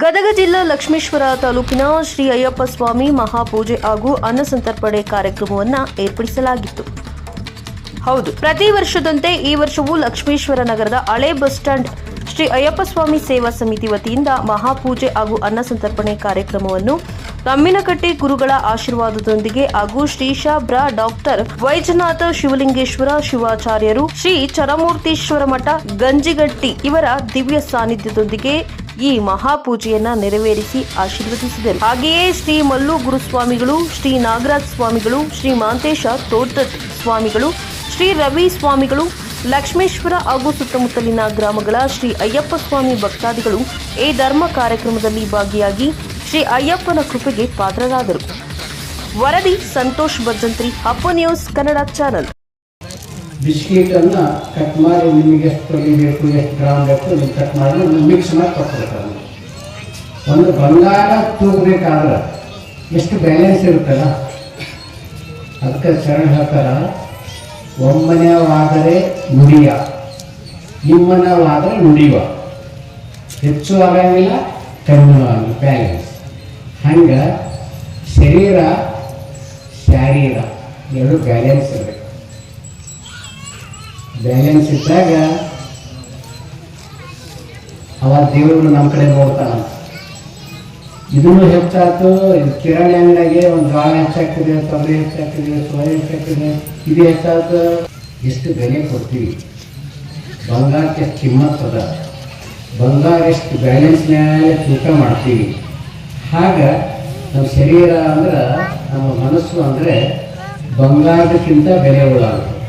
ಗದಗ ಜಿಲ್ಲಾ ಲಕ್ಷ್ಮೇಶ್ವರ ತಾಲೂಕಿನ ಶ್ರೀ ಅಯ್ಯಪ್ಪ ಸ್ವಾಮಿ ಮಹಾಪೂಜೆ ಹಾಗೂ ಅನ್ನಸಂತರ್ಪಣೆ ಕಾರ್ಯಕ್ರಮವನ್ನು ಏರ್ಪಡಿಸಲಾಗಿತ್ತು. ಹೌದು. ಪ್ರತಿ ವರ್ಷದಂತೆ ಈ ವರ್ಷವೂ ಲಕ್ಷ್ಮೇಶ್ವರ ನಗರದ ಹಳೆ ಬಸ್ ಸ್ಟ್ಯಾಂಡ್ ಶ್ರೀ ಅಯ್ಯಪ್ಪ ಸ್ವಾಮಿ ಸೇವಾ ಸಮಿತಿ ವತಿಯಿಂದ ಮಹಾಪೂಜೆ ಹಾಗೂ ಅನ್ನಸಂತರ್ಪಣೆ ಕಾರ್ಯಕ್ರಮವನ್ನು ತಮ್ಮಿನಕಟ್ಟೆ ಗುರುಗಳ ಆಶೀರ್ವಾದದೊಂದಿಗೆ ಹಾಗೂ ಶ್ರೀ ಶಾಬ್ರಾ ಡಾಕ್ಟರ್ ವೈಜನಾಥ ಶಿವಲಿಂಗೇಶ್ವರ ಶಿವಾಚಾರ್ಯರು ಶ್ರೀ ಚರಮೂರ್ತೀಶ್ವರ ಮಠ ಗಂಜಿಗಟ್ಟಿ ಇವರ ದಿವ್ಯ ಸಾನ್ನಿಧ್ಯದೊಂದಿಗೆ ಈ ಮಹಾಪೂಜೆಯನ್ನ ನೆರವೇರಿಸಿ ಆಶೀರ್ವದಿಸಿದರು. ಹಾಗೆಯೇ ಶ್ರೀ ಮಲ್ಲು ಗುರುಸ್ವಾಮಿಗಳು ಶ್ರೀ ನಾಗರಾಜ್ ಸ್ವಾಮಿಗಳು, ಶ್ರೀ ಮಾಂತೇಶ ತೋಟ ಸ್ವಾಮಿಗಳು, ಶ್ರೀ ರವಿ ಸ್ವಾಮಿಗಳು, ಲಕ್ಷ್ಮೇಶ್ವರ ಹಾಗೂ ಸುತ್ತಮುತ್ತಲಿನ ಗ್ರಾಮಗಳ ಶ್ರೀ ಅಯ್ಯಪ್ಪ ಸ್ವಾಮಿ ಭಕ್ತಾದಿಗಳು ಈ ಧರ್ಮ ಕಾರ್ಯಕ್ರಮದಲ್ಲಿ ಭಾಗಿಯಾಗಿ ಶ್ರೀ ಅಯ್ಯಪ್ಪನ ಕೃಪೆಗೆ ಪಾತ್ರರಾದರು. ವರದಿ ಸಂತೋಷ್ ಭಜಂತ್ರಿ ಅಪ್ಪ ನ್ಯೂಸ್ ಕನ್ನಡ ಚಾನಲ್. ಬಿಸ್ಕಿಟನ್ನು ಕಟ್ ಮಾಡಿ ನಿಮಗೆ ಎಷ್ಟು ಬೇಕು, ಎಷ್ಟು ಗ್ರಾಮ್ ಬೇಕು, ನೀವು ಕಟ್ ಮಾಡಿ ಮಿಕ್ಸ್ ಮಾಡಿ ಕೊಟ್ಬಿಡ್ತಾರೆ ಒಂದು ಬಂಗಾರ ತೂಗಬೇಕಾದ್ರೆ ಎಷ್ಟು ಬ್ಯಾಲೆನ್ಸ್ ಇರುತ್ತಲ್ಲ, ಅದಕ್ಕೆ ಶರಣ ಹೇಳ್ತಾರ ಒಮ್ಮನೆಯವಾದರೆ ನುಡಿಯ, ನಿಮ್ಮನವಾದರೆ ನುಡಿಯುವ, ಹೆಚ್ಚು ಆಗಂಗಿಲ್ಲ ಕಮ್ಮಿ ಆಗಲಿ ಬ್ಯಾಲೆನ್ಸ್ ಹಂಗೆ ಶರೀರ, ಶಾರೀರ, ಎರಡು ಬ್ಯಾಲೆನ್ಸ್ ಇರಬೇಕು. ಬ್ಯಾಲೆನ್ಸ್ ಇದ್ದಾಗ ಅವ ದೇವರು ನಮ್ಮ ಕಡೆ ನೋಡ್ತಾನ ಇದನ್ನು ಹೆಚ್ಚಾಯ್ತು ಕಿರಾಣಿ ಅಂಗಡಿಯಾಗೆ ಒಂದು ಜೋಳ ಹೆಚ್ಚಾಗ್ತಿದೆ, ತೊಗರಿ ಹೆಚ್ಚಾಗ್ತಿದೆ, ಸೋಯಾ ಹೆಚ್ಚಾಗ್ತಿದೆ, ಇದು ಹೆಚ್ಚಾಯ್ತು. ಎಷ್ಟು ಬೆಲೆ ಕೊಡ್ತೀವಿ? ಬಂಗಾರಕ್ಕೆ ಕಿಮ್ಮತ್ ಅದ? ಬಂಗಾರ ಎಷ್ಟು ಬ್ಯಾಲೆನ್ಸ್ ಮೇಲೆ ತೂಕ ಮಾಡ್ತೀವಿ? ಹಾಗ ನಮ್ಮ ಶರೀರ ಅಂದ್ರೆ, ನಮ್ಮ ಮನಸ್ಸು ಅಂದರೆ ಬಂಗಾರಕ್ಕಿಂತ ಬೆಲೆ ಉಳ್ಳಾಗ